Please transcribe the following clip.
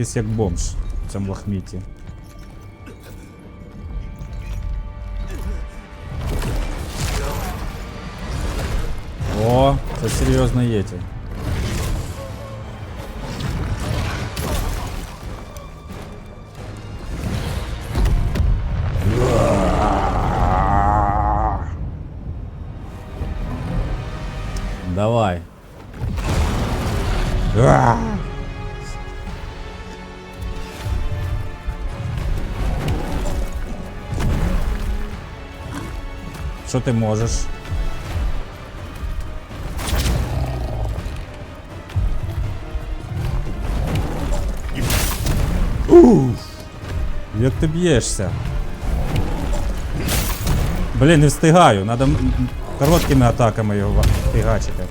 якийсь як бомж в цьому лахміті. О, це серйозно єті. Давай. Що ти можеш? Уф! Як ти б'єшся? Блін, не встигаю, треба короткими атаками його фігачити.